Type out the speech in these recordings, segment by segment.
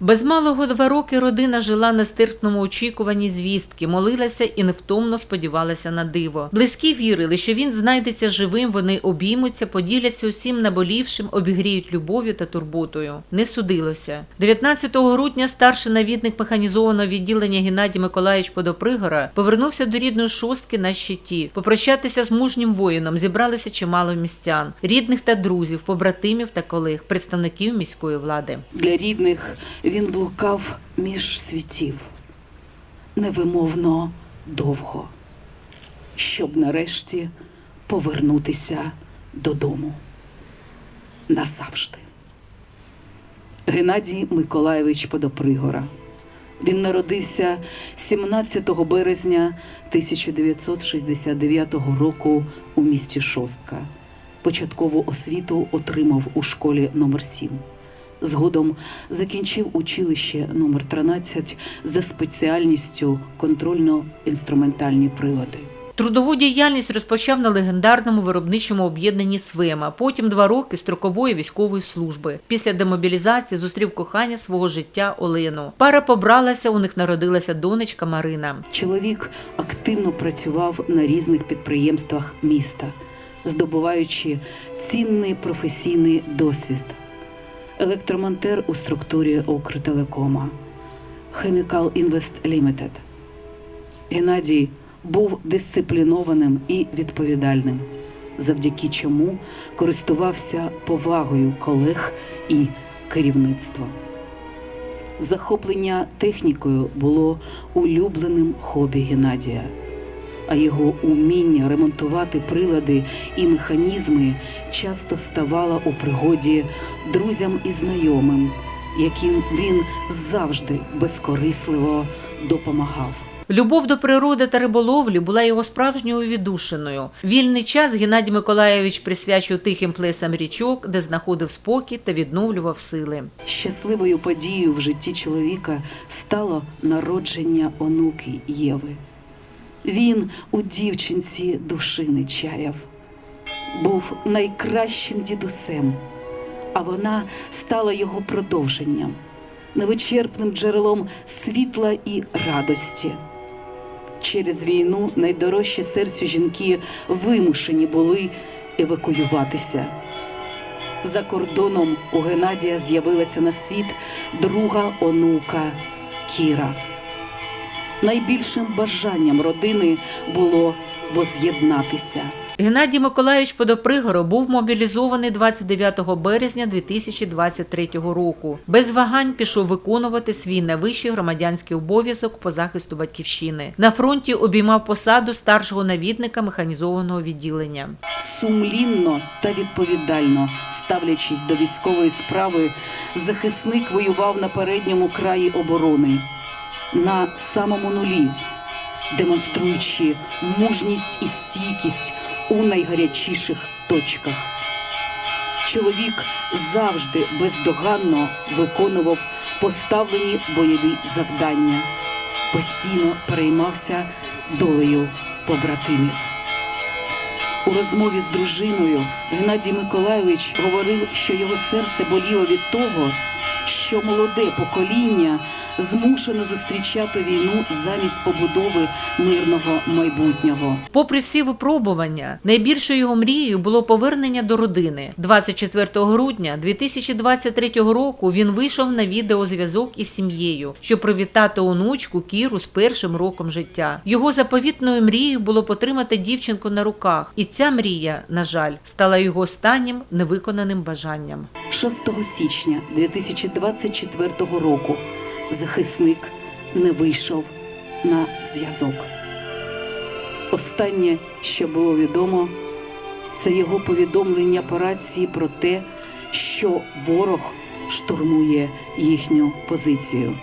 Без малого два роки родина жила на стирпному очікуванні звістки, молилася і невтомно сподівалася на диво. Близькі вірили, що він знайдеться живим, вони обіймуться, поділяться усім наболівшим, обігріють любов'ю та турботою. Не судилося. 19 грудня старший навідник механізованого відділення Геннадій Миколаївич Подопригора повернувся до рідної шостки на щиті. Попрощатися з мужнім воїном зібралися чимало містян, рідних та друзів, побратимів та колег, представників міської влади. Для рідних він блукав між світів невимовно довго, щоб нарешті повернутися додому назавжди. Геннадій Миколаєвич Подопригора. Він народився 17 березня 1969 року у місті Шостка. Початкову освіту отримав у школі номер 7 Згодом закінчив училище номер 13 за спеціальністю контрольно-інструментальні прилади. Трудову діяльність розпочав на легендарному виробничому об'єднанні «Свема», потім два роки строкової військової служби. Після демобілізації зустрів кохання свого життя Олену. Пара побралася, у них народилася донечка Марина. Чоловік активно працював на різних підприємствах міста, здобуваючи цінний професійний досвід. Електромонтер у структурі Укртелекома, Chemical Invest Limited. Геннадій був дисциплінованим і відповідальним, завдяки чому користувався повагою колег і керівництва. Захоплення технікою було улюбленим хобі Геннадія, а його уміння ремонтувати прилади і механізми часто ставало у пригоді друзям і знайомим, яким він завжди безкорисливо допомагав. Любов до природи та риболовлі була його справжньою віддушиною. Вільний час Геннадій Миколаєвич присвячував тихим плесам річок, де знаходив спокій та відновлював сили. Щасливою подією в житті чоловіка стало народження онуки Єви. Він у дівчинці душі не чаяв, був найкращим дідусем, а вона стала його продовженням, невичерпним джерелом світла і радості. Через війну найдорожчі серцю жінки вимушені були евакуюватися. За кордоном у Геннадія з'явилася на світ друга онука Кіра. Найбільшим бажанням родини було воз'єднатися. Геннадій Миколаївич Подопригоро був мобілізований 29 березня 2023 року. Без вагань пішов виконувати свій найвищий громадянський обов'язок по захисту батьківщини. На фронті обіймав посаду старшого навідника механізованого відділення. Сумлінно та відповідально ставлячись до військової справи, захисник воював на передньому краї оборони на самому нулі, демонструючи мужність і стійкість у найгарячіших точках. Чоловік завжди бездоганно виконував поставлені бойові завдання, постійно переймався долею побратимів. У розмові з дружиною Геннадій Миколайович говорив, що його серце боліло від того, що молоде покоління змушено зустрічати війну замість побудови мирного майбутнього. Попри всі випробування, найбільшою його мрією було повернення до родини. 24 грудня 2023 року він вийшов на відеозв'язок із сім'єю, щоб привітати онучку Кіру з першим роком життя. Його заповітною мрією було потримати дівчинку на руках, і ця мрія, на жаль, стала його останнім невиконаним бажанням. 6 січня 2024 року захисник не вийшов на зв'язок. Останнє, що було відомо, це його повідомлення по рації про те, що ворог штурмує їхню позицію.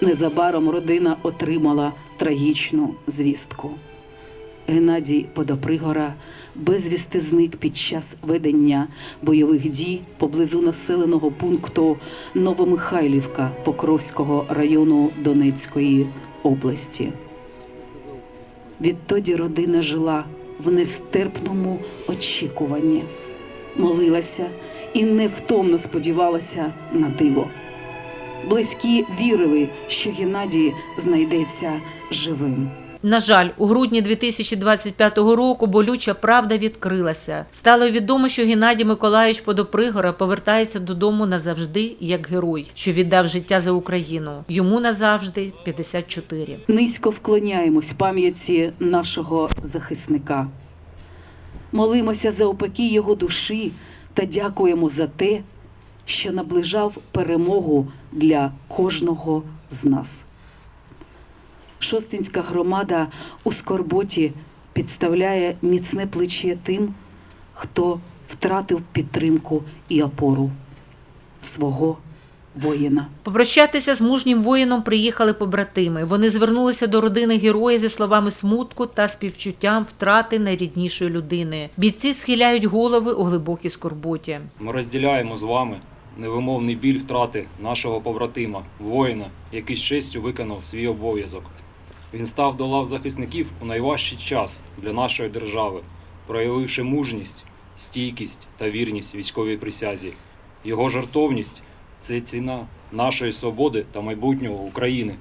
Незабаром родина отримала трагічну звістку. Геннадій Подопригора безвісти зник під час ведення бойових дій поблизу населеного пункту Новомихайлівка Покровського району Донецької області. Відтоді родина жила в нестерпному очікуванні, молилася і невтомно сподівалася на диво. Близькі вірили, що Геннадій знайдеться живим. На жаль, у грудні 2025 року болюча правда відкрилася. Стало відомо, що Геннадій Миколаївич Подопригора повертається додому назавжди як герой, що віддав життя за Україну. Йому назавжди 54. Низько вклоняємось пам'яті нашого захисника. Молимося за опеки його душі та дякуємо за те, що наближав перемогу для кожного з нас. Шостинська громада у скорботі підставляє міцне плече тим, хто втратив підтримку і опору свого воїна. Попрощатися з мужнім воїном приїхали побратими. Вони звернулися до родини героя зі словами смутку та співчуттям втрати найріднішої людини. Бійці схиляють голови у глибокій скорботі. Ми розділяємо з вами невимовний біль втрати нашого побратима, воїна, який з честю виконав свій обов'язок. Він став до лав захисників у найважчий час для нашої держави, проявивши мужність, стійкість та вірність військовій присязі. Його жартовність це ціна нашої свободи та майбутнього України.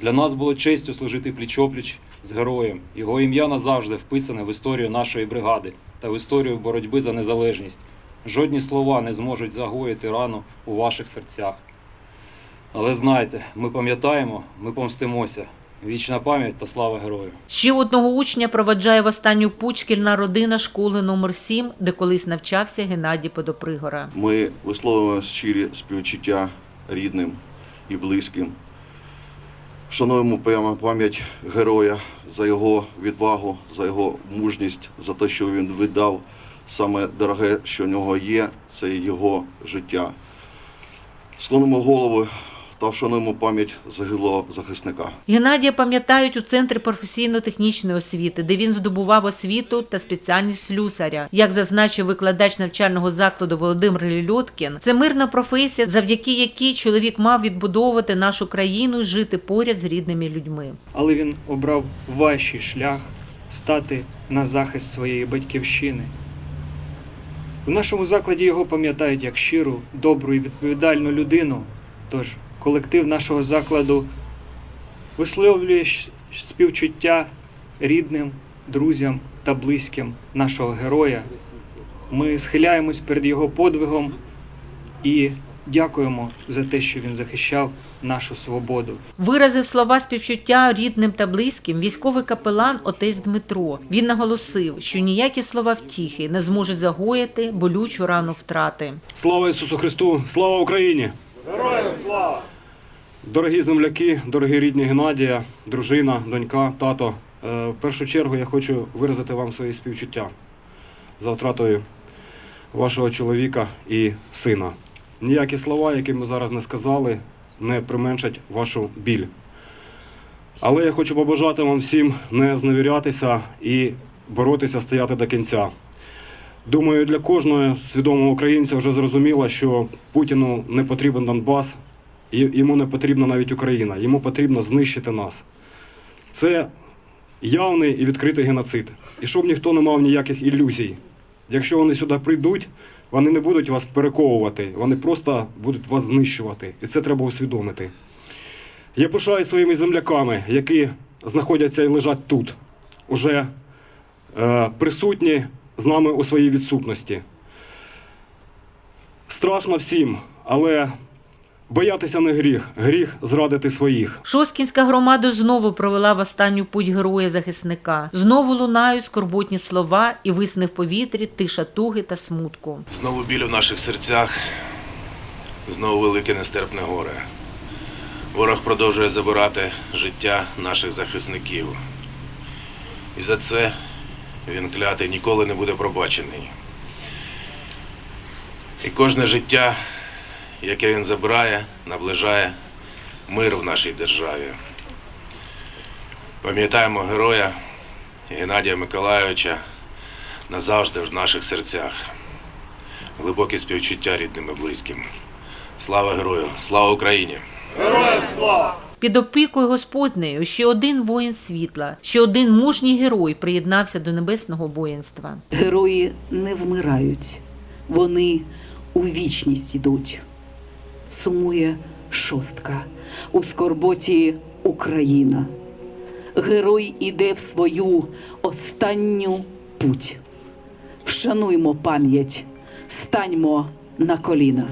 Для нас було честю служити пліч-опліч з героєм. Його ім'я назавжди вписане в історію нашої бригади та в історію боротьби за незалежність. Жодні слова не зможуть загоїти рану у ваших серцях. Але знайте, ми пам'ятаємо, ми помстимося. Вічна пам'ять та слава герою. Ще одного учня проведжає в останню путь шкільна родина школи номер 7 де колись навчався Геннадій Подопригора. Ми висловлюємо щирі співчуття рідним і близьким. Вшануємо прямо пам'ять героя за його відвагу, за його мужність, за те, що він віддав саме дороге, що в нього є, це його життя. Склонимо голову та вшануємо пам'ять загиблого захисника. Геннадія пам'ятають у центрі професійно-технічної освіти, де він здобував освіту та спеціальність слюсаря. Як зазначив викладач навчального закладу Володимир Лільоткін, це мирна професія, завдяки якій чоловік мав відбудовувати нашу країну і жити поряд з рідними людьми. але він обрав важчий шлях стати на захист своєї батьківщини. В нашому закладі його пам'ятають як щиру, добру і відповідальну людину. Тож колектив нашого закладу висловлює співчуття рідним, друзям та близьким нашого героя. Ми схиляємось перед його подвигом і дякуємо за те, що він захищав нашу свободу. Виразив слова співчуття рідним та близьким військовий капелан отець Дмитро. Він наголосив, що ніякі слова втіхи не зможуть загоїти болючу рану втрати. Слава Ісусу Христу! Слава Україні! Героям слава! Дорогі земляки, дорогі рідні Геннадія, дружина, донька, тато. е, В першу чергу я хочу виразити вам свої співчуття за втратою вашого чоловіка і сина. Ніякі слова, які ми зараз не сказали, не применшать вашу біль. Але я хочу побажати вам всім не зневірятися і боротися, стояти до кінця. Думаю, для кожного свідомого українця вже зрозуміло, що Путіну не потрібен Донбас, йому не потрібна навіть Україна, йому потрібно знищити нас. Це явний і відкритий геноцид. І щоб ніхто не мав ніяких ілюзій. Якщо вони сюди прийдуть, вони не будуть вас перековувати, вони просто будуть вас знищувати. І це треба усвідомити. Я пишаю своїми земляками, які знаходяться і лежать тут, уже е, присутні з нами у своїй відсутності. Страшно всім, але боятися не гріх, гріх зрадити своїх. Шосткінська громада знову провела в останню путь героя захисника. Знову лунають скорботні слова і висне в повітрі тиша туги та смутку. Знову біль у наших серцях, знову велике нестерпне горе. Ворог продовжує забирати життя наших захисників. І за це він клятий ніколи не буде пробачений. І кожне життя, яке він забирає, наближає мир в нашій державі. Пам'ятаємо героя Геннадія Миколайовича назавжди в наших серцях глибоке співчуття рідним і близьким. Слава герою! Слава Україні! Героям слава! Під опікою Господнею ще один воїн світла, ще один мужній герой приєднався до небесного воїнства. Герої не вмирають, вони у вічність йдуть. Сумує шостка. У скорботі Україна. Герой іде в свою останню путь. Вшануймо пам'ять, станьмо на коліна.